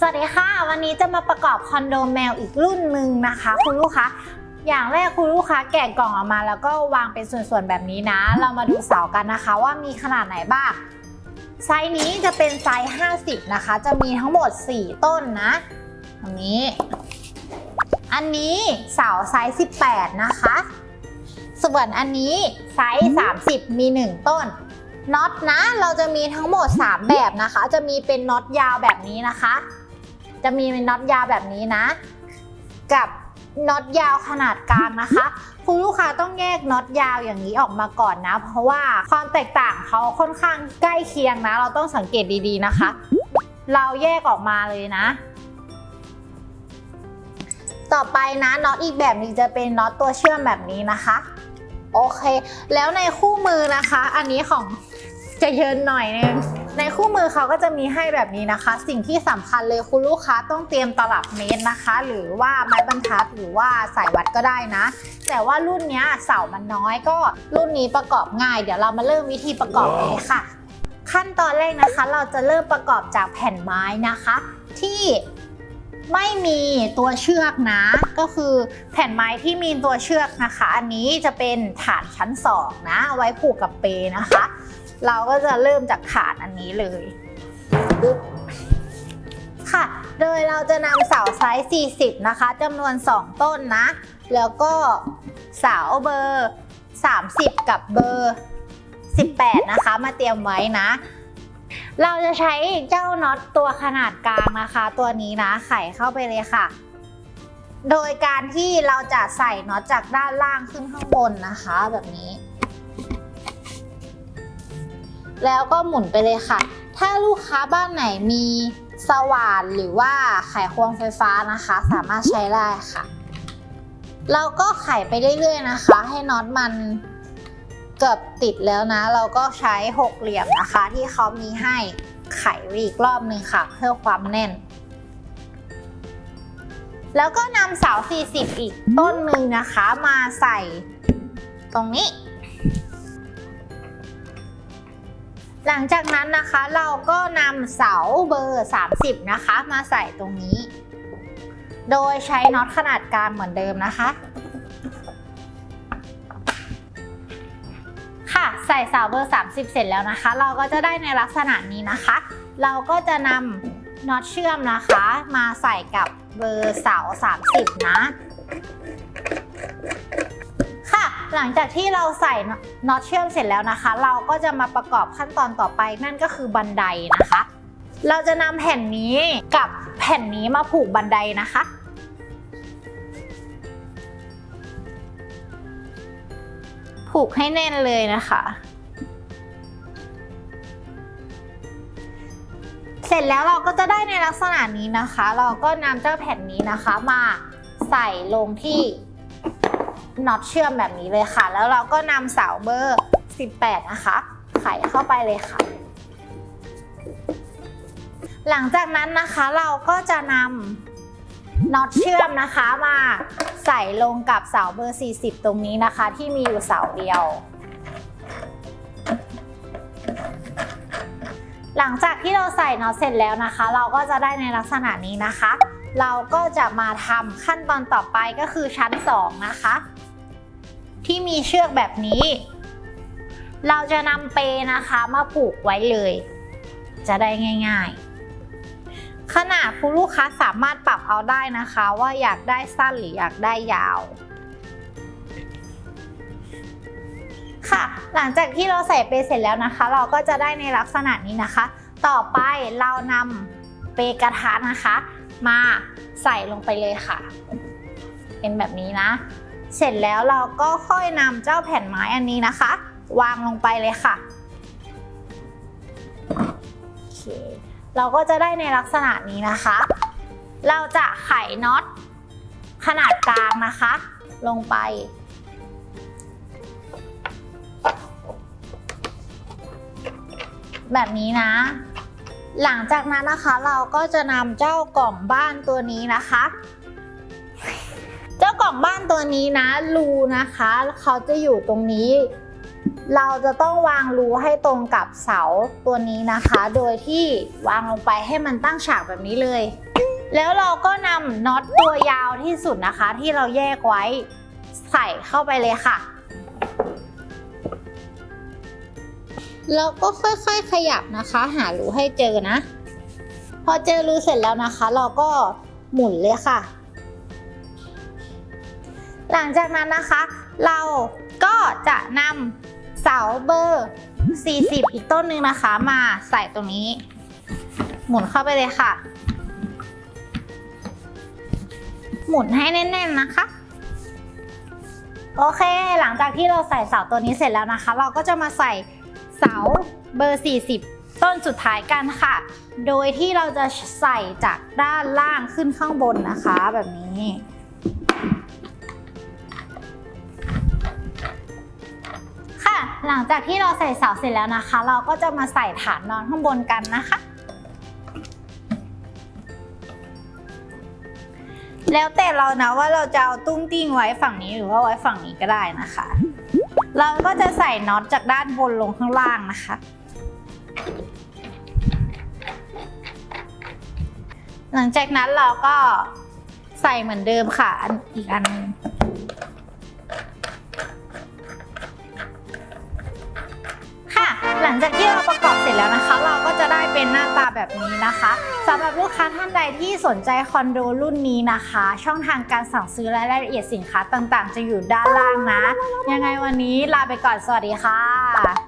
สวัสดีค่ะ วันนี้จะมาประกอบคอนโดแมวอีกรุ่นหนึ่งนะคะ คุณลูกค้าอย่างแรกคุณลูกค้าแกะกล่องออกมาแล้วก็วางเป็นส่วนๆแบบนี้นะ เรามาดูเสากันนะคะ ว่ามีขนาดไหนบ้างไซส์นี้จะเป็นไซส์ 50 นะคะ จะมีทั้งหมด 4 ต้นนะตรงนี้ อันนี้เสาไซส์ 18 นะคะ ส่วนอันนี้ไซส์ 30 มี 1 ต้นน็อตนะ เราจะมีทั้งหมด 3 แบบนะคะ จะมีเป็นน็อตยาวแบบนี้นะคะ จะมีน็อตยาวแบบนี้นะ กับน็อตยาวขนาดกลางนะคะ คุณลูกค้าต้องแยกน็อตยาวอย่างนี้ออกมาก่อนนะ เพราะว่าความแตกต่างเขาค่อนข้างใกล้เคียงนะ เราต้องสังเกตดีๆนะคะ เราแยกออกมาเลยนะ ต่อไปนะน็อตอีกแบบหนึงจะเป็นน็อตตัวเชื่อมแบบนี้นะคะ โอเค แล้วในคู่มือนะคะ อันนี้ของ จะเยินหน่อยนึงในคู่มือเขาก็จะมีให้แบบนี้นะคะ สิ่งที่สำคัญเลยคุณลูกค้าต้องเตรียมตลับเมตรนะคะ หรือว่าไม้บรรทัดหรือว่าสายวัดก็ได้นะ แต่ว่ารุ่นนี้เสามันน้อยก็รุ่นนี้ประกอบง่าย เดี๋ยวเรามาเริ่มวิธีประกอบกันเลยค่ะ ขั้นตอนแรกนะคะ เราจะเริ่มประกอบจากแผ่นไม้นะคะ ที่ไม่มีตัวเชือกนะ ก็คือแผ่นไม้ที่มีตัวเชือกนะคะ อันนี้จะเป็นฐานชั้นสองนะไว้ผูกกับเปนะคะ เราก็จะเริ่มจากฐานอันนี้เลยค่ะ โดยเราจะนำเสาไซส์ 40 นะคะจำนวน 2 ต้นนะ แล้วก็เสาเบอร์ 30 กับเบอร์ 18 นะคะ มาเตรียมไว้นะ เราจะใช้เจ้าน็อตตัวขนาดกลางนะคะ ตัวนี้นะ ไขเข้าไปเลยค่ะ โดยการที่เราจะใส่น็อตจากด้านล่างขึ้นข้างบนนะคะ แบบนี้ แล้วก็หมุนไปเลยค่ะ ถ้าลูกค้าบ้านไหนมีสว่านหรือว่าไขควงไฟฟ้านะคะ สามารถใช้ได้ค่ะ เราก็ไขไปเรื่อยๆนะคะ ให้น็อตมันเกือบติดแล้วนะ เราก็ใช้หกเหลี่ยมนะคะ ที่เขามีให้ไขไว้อีกรอบหนึ่งค่ะ เพื่อความแน่น แล้วก็นำเสา 40 อีกต้นหนึ่งนะคะ มาใส่ตรงนี้ หลังจากนั้นนะคะเราก็นำเสาเบอร์ 30 นะคะ มาใส่ตรงนี้ โดยใช้น็อตขนาดกลางเหมือนเดิมนะคะ ค่ะใส่เสาเบอร์ 30 เสร็จแล้วนะคะ เราก็จะได้ในลักษณะนี้นะคะ เราก็จะนำน็อตเชื่อมนะคะ มาใส่กับเบอร์เสา 30 นะค่ะ หลังจากที่เราใส่น็อตเชื่อมเสร็จแล้วนะคะ เราก็จะมาประกอบขั้นตอนต่อไปนั่นก็คือบันไดนะคะ เราจะนำแผ่นนี้กับแผ่นนี้มาผูกบันไดนะคะผูกให้แน่นเลยนะคะ เสร็จแล้วเราก็จะได้ในลักษณะนี้นะคะ เราก็นำเจ้าแผ่นนี้นะคะมาใส่ลงที่ น็อตเชื่อมแบบนี้เลยค่ะ แล้วเราก็นำเสาเบอร์ 18 นะคะ ไขเข้าไปเลยค่ะ หลังจากนั้นนะคะเราก็จะนำน็อตเชื่อมนะคะมาใส่ลงกับเสาเบอร์ 40 ตรงนี้นะคะ ที่มีอยู่เสาเดียว หลังจากที่เราใส่น็อตเสร็จแล้วนะคะ เราก็จะได้ในลักษณะนี้นะคะ เราก็จะมาทำขั้นตอนต่อไปก็คือชั้น 2 นะคะ ที่มีเชือกแบบนี้ เราจะนำเปนะคะมาผูกไว้เลย จะได้ง่ายๆ ขนาดคุณลูกค้าสามารถปรับเอาได้นะคะ ว่าอยากได้สั้นหรืออยากได้ยาวค่ะ หลังจากที่เราใส่เปเสร็จแล้วนะคะ เราก็จะได้ในลักษณะนี้นะคะ ต่อไปเรานำเปกระทะนะคะ มาใส่ลงไปเลยค่ะ เป็นแบบนี้นะ เสร็จแล้วเราก็ค่อยนำเจ้าแผ่นไม้อันนี้นะคะ วางลงไปเลยค่ะโอเคเราก็จะได้ในลักษณะนี้นะคะ เราจะไขน็อตขนาดกลางนะคะ ลงไปแบบนี้นะ หลังจากนั้นนะคะเราก็จะนำเจ้ากล่องบ้านตัวนี้นะคะ เจ้ากล่องบ้านตัวนี้นะรูนะคะเขาจะอยู่ตรงนี้ เราจะต้องวางรูให้ตรงกับเสาตัวนี้นะคะ โดยที่วางลงไปให้มันตั้งฉากแบบนี้เลย แล้วเราก็นำน็อตตัวยาวที่สุดนะคะ ที่เราแยกไว้ใส่เข้าไปเลยค่ะ แล้วก็ค่อยๆขยับนะคะ หารูให้เจอนะ พอเจอรูเสร็จแล้วนะคะ เราก็หมุนเลยค่ะ หลังจากนั้นนะคะ เราก็จะนำเสาเบอร์ 40 อีกต้นหนึ่งนะคะ มาใส่ตรงนี้ หมุนเข้าไปเลยค่ะ หมุนให้แน่นๆนะคะโอเค หลังจากที่เราใส่เสาตัวนี้เสร็จแล้วนะคะ เราก็จะมาใส่ เสาเบอร์ 40 ต้นสุดท้ายกันค่ะ โดยที่เราจะใส่จากด้านล่างขึ้นข้างบนนะคะแบบนี้ค่ะหลังจากที่เราใส่เสาเสร็จแล้วนะคะ เราก็จะมาใส่ฐานนอนข้างบนกันนะคะ แล้วแต่เรานะว่าเราจะเอาตุ้งติ้งไว้ฝั่งนี้หรือว่าไว้ฝั่งนี้ก็ได้นะคะ เราก็จะใส่น็อตจากด้านบนลงข้างล่างนะคะ หลังจากนั้นเราก็ใส่เหมือนเดิมค่ะอันอีกอันนึง เป็นหน้าตาแบบนี้นะคะสำหรับลูกค้าท่านใดที่สนใจคอนโดรุ่นนี้นะคะ ช่องทางการสั่งซื้อและรายละเอียดสินค้าต่างๆ จะอยู่ด้านล่างนะ ยังไงวันนี้ลาไปก่อนสวัสดีค่ะ